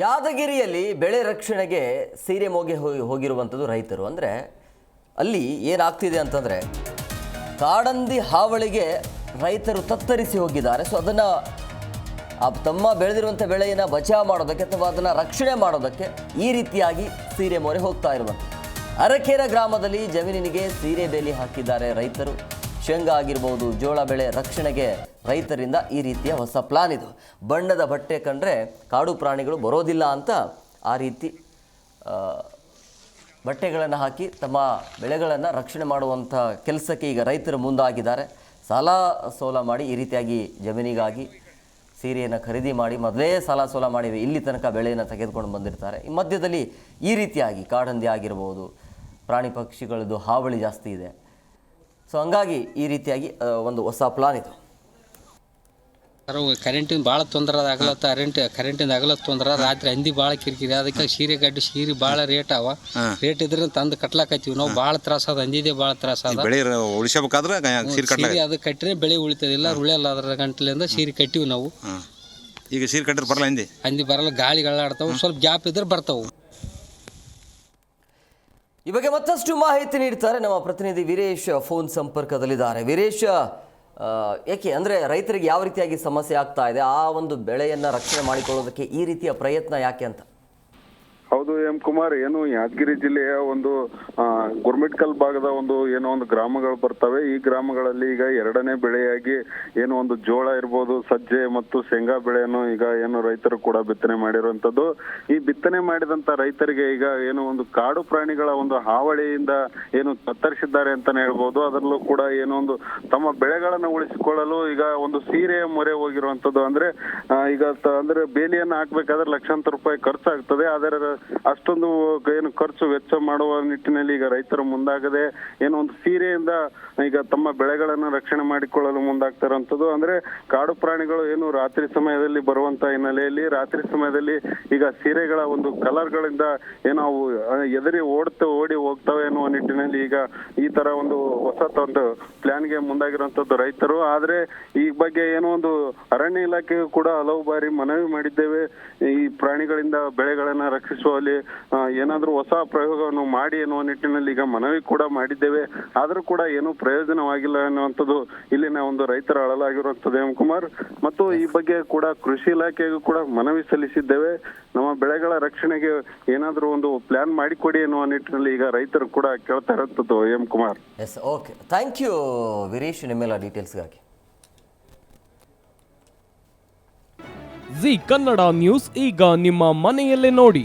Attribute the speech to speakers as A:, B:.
A: ಯಾದಗಿರಿಯಲ್ಲಿ ಬೆಳೆ ರಕ್ಷಣೆಗೆ ಸೀರೆ ಮೋಗೆ ಹೋಗಿ ಹೋಗಿರುವಂಥದ್ದು ರೈತರು. ಅಂದರೆ ಅಲ್ಲಿ ಏನಾಗ್ತಿದೆ ಅಂತಂದರೆ ಕಾಡಂದಿ ಹಾವಳಿಗೆ ರೈತರು ತತ್ತರಿಸಿ ಹೋಗಿದ್ದಾರೆ. ಸೊ ಅದನ್ನು ತಮ್ಮ ಬೆಳೆದಿರುವಂಥ ಬೆಳೆಯನ್ನು ಬಚಾವ್ ಮಾಡೋದಕ್ಕೆ ಅಥವಾ ಅದನ್ನು ರಕ್ಷಣೆ ಮಾಡೋದಕ್ಕೆ ಈ ರೀತಿಯಾಗಿ ಸೀರೆ ಮೋರೆ ಹೋಗ್ತಾ ಇರುವಂಥದ್ದು. ಅರಕೇರ ಗ್ರಾಮದಲ್ಲಿ ಜಮೀನಿಗೆ ಸೀರೆ ಬೇಲಿ ಹಾಕಿದ್ದಾರೆ ರೈತರು. ಶೇಂಗಾ ಆಗಿರ್ಬೋದು ಜೋಳ ಬೆಳೆ ರಕ್ಷಣೆಗೆ ರೈತರಿಂದ ಈ ರೀತಿಯ ಹೊಸ ಪ್ಲಾನ್ ಇದು. ಬಣ್ಣದ ಬಟ್ಟೆ ಕಂಡ್ರೆ ಕಾಡು ಪ್ರಾಣಿಗಳು ಬರೋದಿಲ್ಲ ಅಂತ ಆ ರೀತಿ ಬಟ್ಟೆಗಳನ್ನು ಹಾಕಿ ತಮ್ಮ ಬೆಳೆಗಳನ್ನು ರಕ್ಷಣೆ ಮಾಡುವಂಥ ಕೆಲಸಕ್ಕೆ ಈಗ ರೈತರು ಮುಂದಾಗಿದ್ದಾರೆ. ಸಾಲ ಸೋಲ ಮಾಡಿ ಈ ರೀತಿಯಾಗಿ ಜಮೀನಿಗಾಗಿ ಸೀರೆಯನ್ನು ಖರೀದಿ ಮಾಡಿ ಮೊದಲೇ ಸಾಲ ಸೋಲ ಮಾಡಿ ಇಲ್ಲಿ ತನಕ ಬೆಳೆಯನ್ನು ತೆಗೆದುಕೊಂಡು ಬಂದಿರ್ತಾರೆ. ಈ ಮಧ್ಯದಲ್ಲಿ ಈ ರೀತಿಯಾಗಿ ಕಾಡಂದಿ ಆಗಿರ್ಬೋದು, ಪ್ರಾಣಿ ಪಕ್ಷಿಗಳದ್ದು ಹಾವಳಿ ಜಾಸ್ತಿ ಇದೆ. ಸೊ ಹಂಗಾಗಿ ಈ ರೀತಿಯಾಗಿ ಒಂದು ಹೊಸ ಪ್ಲಾನ್ ಇದು.
B: ಸರ್ ಕರೆಂಟಿನ ಭಾಳ ತೊಂದರೆ ಆಗಲತ್ತ ಕರೆಂಟ್ ಕರೆಂಟಿಂದ ಆಗಲತ್ತ ತೊಂದ್ರೆ ರಾತ್ರಿ ಹಂದಿ ಭಾಳ ಕಿರಿಕಿರಿ ಅದಕ್ಕೆ ಸೀರೆ ಗಡ್ಡಿ ಸೀರೆ ಭಾಳ ರೇಟ್ ಅವ. ರೇಟ್ ಇದ್ರೆ ತಂದು ಕಟ್ಲಾಕತ್ತೀವಿ. ನಾವು ಭಾಳ ತ್ರಾಸ ಅದ ಹಂದಿದೆ ಭಾಳ ತ್ರಾಸ ಅದ.
C: ಬೆಳೆ ಉಳಿಸಬೇಕಾದ್ರೆ ಸೀರೆ
B: ಅದು ಕಟ್ಟಿದ್ರೆ ಬೆಳೆ ಉಳಿತದಿಲ್ಲ ಉಳಿಯಲ್ಲ ಅದರ ಗಂಟಲಿಂದ ಸೀರೆ ಕಟ್ಟಿವಿ ನಾವು.
C: ಈಗ ಸೀರೆ ಕಟ್ಟಿದ್ರೆ ಬರಲ್ಲ ಹಂದಿ?
B: ಹಂದಿ ಬರಲ್ಲ ಗಾಳಿಗಳಾಡ್ತಾವ ಸ್ವಲ್ಪ ಗ್ಯಾಪ್ ಇದ್ರೆ ಬರ್ತಾವು.
A: ಈ ಬಗ್ಗೆ ಮತ್ತಷ್ಟು ಮಾಹಿತಿ ನೀಡ್ತಾರೆ ನಮ್ಮ ಪ್ರತಿನಿಧಿ ವೀರೇಶ್ ಫೋನ್ ಸಂಪರ್ಕದಲ್ಲಿದ್ದಾರೆ. ವೀರೇಶ್ ಏಕೆ ಅಂದರೆ ರೈತರಿಗೆ ಯಾವ ರೀತಿಯಾಗಿ ಸಮಸ್ಯೆ ಆಗ್ತಾ ಇದೆ? ಆ ಒಂದು ಬೆಳೆಯನ್ನು ರಕ್ಷಣೆ ಮಾಡಿಕೊಳ್ಳೋದಕ್ಕೆ ಈ ರೀತಿಯ ಪ್ರಯತ್ನ ಯಾಕೆ ಅಂತ.
D: ಹೌದು, ಎಂ ಕುಮಾರ್, ಏನು ಯಾದಗಿರಿ ಜಿಲ್ಲೆಯ ಒಂದು ಗುರ್ಮಿಟ್ಕಲ್ ಭಾಗದ ಒಂದು, ಏನೋ ಒಂದು ಗ್ರಾಮಗಳು ಬರ್ತವೆ. ಈ ಗ್ರಾಮಗಳಲ್ಲಿ ಈಗ ಎರಡನೇ ಬೆಳೆಯಾಗಿ ಏನು ಒಂದು ಜೋಳ ಇರ್ಬೋದು, ಸಜ್ಜೆ ಮತ್ತು ಶೇಂಗಾ ಬೆಳೆಯನ್ನು ಈಗ ಏನು ರೈತರು ಕೂಡ ಬಿತ್ತನೆ ಮಾಡಿರುವಂತದ್ದು ಈ ಬಿತ್ತನೆ ಮಾಡಿದಂತ ರೈತರಿಗೆ ಈಗ ಏನು ಒಂದು ಕಾಡು ಪ್ರಾಣಿಗಳ ಒಂದು ಹಾವಳಿಯಿಂದ ಏನು ತತ್ತರಿಸಿದ್ದಾರೆ ಅಂತಾನೆ ಹೇಳ್ಬೋದು. ಅದರಲ್ಲೂ ಕೂಡ ಏನೋ ಒಂದು ತಮ್ಮ ಬೆಳೆಗಳನ್ನು ಉಳಿಸಿಕೊಳ್ಳಲು ಈಗ ಒಂದು ಸೀರೆಯ ಮೊರೆ ಹೋಗಿರುವಂತದ್ದು ಅಂದ್ರೆ ಈಗ ಅಂದ್ರೆ ಬೇಲಿಯನ್ನು ಹಾಕ್ಬೇಕಾದ್ರೆ ಲಕ್ಷಾಂತರ ರೂಪಾಯಿ ಖರ್ಚಾಗ್ತದೆ. ಅದರ ಅಷ್ಟೊಂದು ಏನು ಖರ್ಚು ವೆಚ್ಚ ಮಾಡುವ ನಿಟ್ಟಿನಲ್ಲಿ ಈಗ ರೈತರು ಮುಂದಾಗದೆ ಏನೋ ಒಂದು ಸೀರೆಯಿಂದ ಈಗ ತಮ್ಮ ಬೆಳೆಗಳನ್ನು ರಕ್ಷಣೆ ಮಾಡಿಕೊಳ್ಳಲು ಮುಂದಾಗ್ತಾರಂಥದ್ದು ಅಂದ್ರೆ ಕಾಡು ಪ್ರಾಣಿಗಳು ಏನು ರಾತ್ರಿ ಸಮಯದಲ್ಲಿ ಬರುವಂತ ಹಿನ್ನೆಲೆಯಲ್ಲಿ ರಾತ್ರಿ ಸಮಯದಲ್ಲಿ ಈಗ ಸೀರೆಗಳ ಒಂದು ಕಲರ್ಗಳಿಂದ ಏನೋ ಅವು ಎದರಿ ಓಡ್ತಾ ಓಡಿ ಹೋಗ್ತವೆ ಅನ್ನುವ ನಿಟ್ಟಿನಲ್ಲಿ ಈಗ ಈ ತರ ಒಂದು ಹೊಸ ಒಂದು ಪ್ಲಾನ್ಗೆ ಮುಂದಾಗಿರುವಂತದ್ದು ರೈತರು. ಆದ್ರೆ ಈ ಬಗ್ಗೆ ಏನೋ ಒಂದು ಅರಣ್ಯ ಇಲಾಖೆಗೂ ಕೂಡ ಹಲವು ಬಾರಿ ಮನವಿ ಮಾಡಿದ್ದೇವೆ. ಈ ಪ್ರಾಣಿಗಳಿಂದ ಬೆಳೆಗಳನ್ನ ರಕ್ಷಿಸುವಲ್ಲಿ ಆ, ಏನಾದರೂ ಹೊಸ ಪ್ರಯೋಗವನ್ನು ಮಾಡಿ ಎನ್ನುವ ನಿಟ್ಟಿನಲ್ಲಿ ಈಗ ಮನವಿ ಕೂಡ ಮಾಡಿದ್ದೇವೆ. ಆದರೂ ಕೂಡ ಏನೂ ಪ್ರಯೋಜನವಾಗಿಲ್ಲ ಅನ್ನುವಂಥದ್ದು ಇಲ್ಲಿನ ಒಂದು ರೈತರ ಅಳಲಾಗಿರುವಂಥದ್ದು ಎಂ ಕುಮಾರ್. ಮತ್ತು ಈ ಬಗ್ಗೆ ಕೂಡ ಕೃಷಿ ಇಲಾಖೆಗೂ ಕೂಡ ಮನವಿ ಸಲ್ಲಿಸಿದ್ದೇವೆ. ನಮ್ಮ ಬೆಳೆಗಳ ರಕ್ಷಣೆಗೆ ಏನಾದರೂ ಒಂದು ಪ್ಲಾನ್ ಮಾಡಿಕೊಡಿ ಎನ್ನುವ ನಿಟ್ಟಿನಲ್ಲಿ ಈಗ ರೈತರು ಕೂಡ ಕೇಳ್ತಾ ಇರುವಂಥದ್ದು M Kumar.
A: Yes okay thank you Veeresh ನಿಮ್ಮೆಲ್ಲ ಡೀಟೇಲ್ಸ್ಗಾಗಿ
E: ಜಿ ಕನ್ನಡ ನ್ಯೂಸ್ ಈಗ ನಿಮ್ಮ ಮನೆಯಲ್ಲೇ ನೋಡಿ.